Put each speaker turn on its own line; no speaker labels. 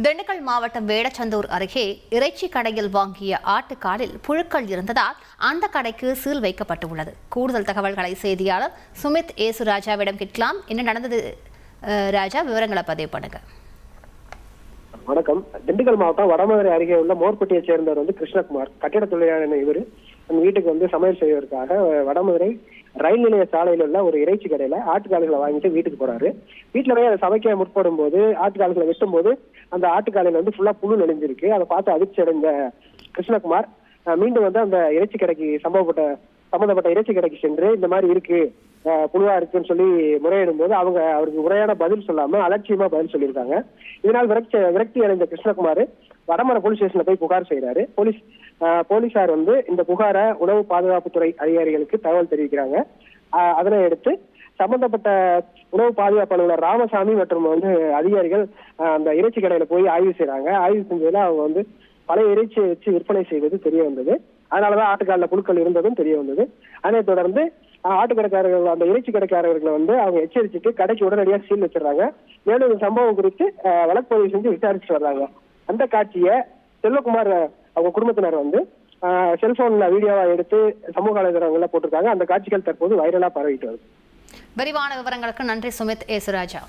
திண்டுக்கல் மாவட்டம் வேடச்சந்தூர் அருகே இறைச்சி கடையில் வாங்கிய ஆட்டுக்காலில் புழுக்கள் இருந்ததால் அந்த கடைக்கு சீல் வைக்கப்பட்டு உள்ளது கூடுதல் தகவல்களை செய்தியாளர் சுமித் ஏசு ராஜாவிடம் கேட்கலாம். என்ன நடந்தது ராஜா? விவரங்களை பதிவு பண்ணுங்க.
வணக்கம். திண்டுக்கல் மாவட்டம் வடமதுரை அருகே உள்ள மோர்பட்டியை சேர்ந்தவர் வந்து கிருஷ்ணகுமார். கட்டிட தொழிலாளர் இவர். நம்ம வீட்டுக்கு வந்து சமையல் செய்வதற்காக வடமதுரை ரயில் நிலைய சாலையில் உள்ள ஒரு இறைச்சி கடையில ஆட்டுக்கால்களை வாங்கிட்டு வீட்டுக்கு போறாரு. வீட்டுல போய் அதை சமைக்க முற்படும் போது ஆட்டுக்கால்களை வெட்டும் போது அந்த ஆட்டுக்காலையில வந்து ஃபுல்லா புழு நெளிஞ்சிருக்கு. அதை பார்த்து அதிர்ச்சி அடைந்த கிருஷ்ணகுமார் மீண்டும் வந்து அந்த இறைச்சி கடைக்கு சம்பவப்பட்ட சம்பந்தப்பட்ட இறைச்சி கடைக்கு சென்று இந்த மாதிரி இருக்கு புழுவா இருக்குன்னு சொல்லி முறையிடும் போது அவங்க அவருக்கு உரையான பதில் சொல்லாம அலட்சியமா பதில் சொல்லியிருக்காங்க. இதனால் விரக்தி விரக்தி அடைந்த கிருஷ்ணகுமார் வடமர போலீஸ் ஸ்டேஷன்ல போய் புகார் செய்யறாரு போலீஸ் போலீசார் வந்து இந்த புகாரை உணவு பாதுகாப்புத்துறை அதிகாரிகளுக்கு தகவல் தெரிவிக்கிறாங்க. அதனை எடுத்து சம்பந்தப்பட்ட உணவு பாதுகாப்பு அலுவலர் ராமசாமி மற்றும் வந்து அதிகாரிகள் அந்த இறைச்சி கடையில போய் ஆய்வு செய்யறாங்க ஆய்வு செஞ்சதுல அவங்க வந்து பழைய இறைச்சியை வச்சு விற்பனை செய்வது தெரிய வந்தது. அதனாலதான் ஆட்டுக்காலில் புழுக்கள் இருந்ததும் தெரிய வந்தது. அதனைத் தொடர்ந்து ஆட்டு ஆட்டுக்கடைக்காரர்கள் அந்த இறைச்சி கடைக்காரர்களை வந்து அவங்க எச்சரிச்சுட்டு கடைக்கு உடனடியாக சீல் வச்சிடறாங்க. மேலும் இந்த சம்பவம் குறித்து வழக்குப்பதிவு வழக்கு செஞ்சு விசாரிச்சுட்டு வர்றாங்க. அந்த காட்சியை செல்வகுமார் அவங்க குடும்பத்தினர் வந்து செல்போன்ல வீடியோவா எடுத்து சமூக வலைதளங்கள்ல போட்டிருக்காங்க. அந்த காட்சிகள் தற்போது வைரலா பரவிட்டு வருது.
விரிவான விவரங்களுக்கு நன்றி சுமித் ஏசுராஜா.